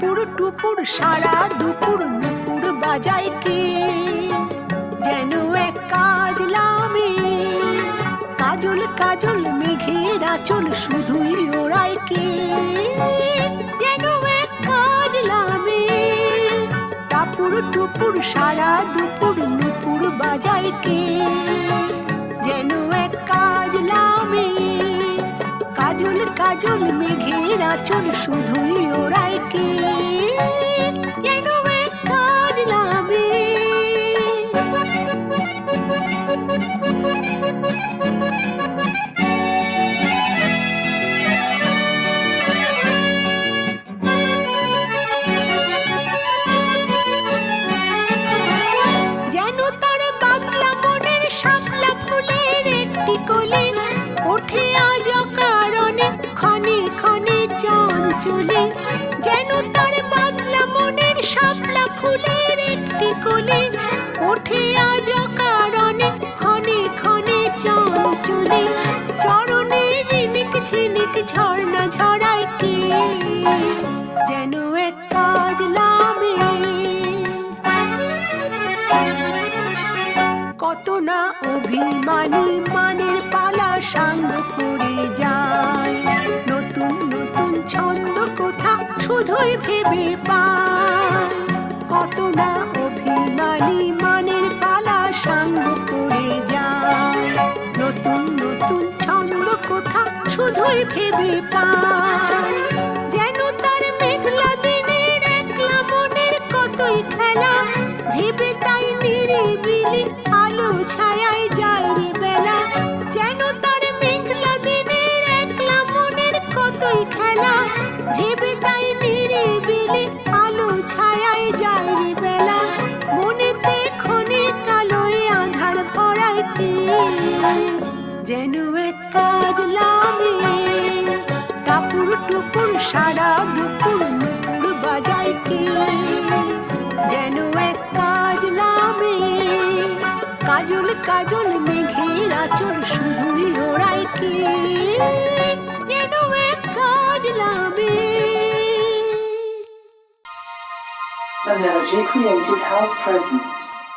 টাপুর টুপুর সারা দুপুর নুপুর বাজায় কে? যেন এক কাজ লামে। কাজল কাজল মেঘের আচল শুধুই ওড়ায় কে? যেন এক কাজ লামে। টাপুর টুপুর সারা দুপুর নুপুর বাজায় কে? যেন এক কাজ লামে। কাজল কাজল আচল শুধুই ওরাই কে? চঞ্চলে যেন তার বাংলা মনের শাপলা ফুলের একটি কোলে। ওঠে আজ কারণে ক্ষণে ক্ষণে চঞ্চলে। চরণে রিনিক ঝিনিক ঝর্ণা ঝরায় কে? যেন এক কাজ লামে কত না অভিমানী মানের পালা সাঙ্গ করে যায়। শুধুই ভেবে পায়। কত না অভিমানী মানের পালা সাঙ্গ করে যায়। নতুন নতুন ছন্দ কোথা শুধুই ভেবে পায়। যেন তার মেঘলা দিনের একলা মনের কতই খেলা, ভেবে তাই কাজ লামে টাপুর টুপুর সারা দুপুর নুপুর বাজায় কে? যেন এক কাজ নামে। কাজল কাজল মেঘের আচল, শুধুই ওড়ায় কে? যেন এক কাজ নামে। The Melody Creative House presents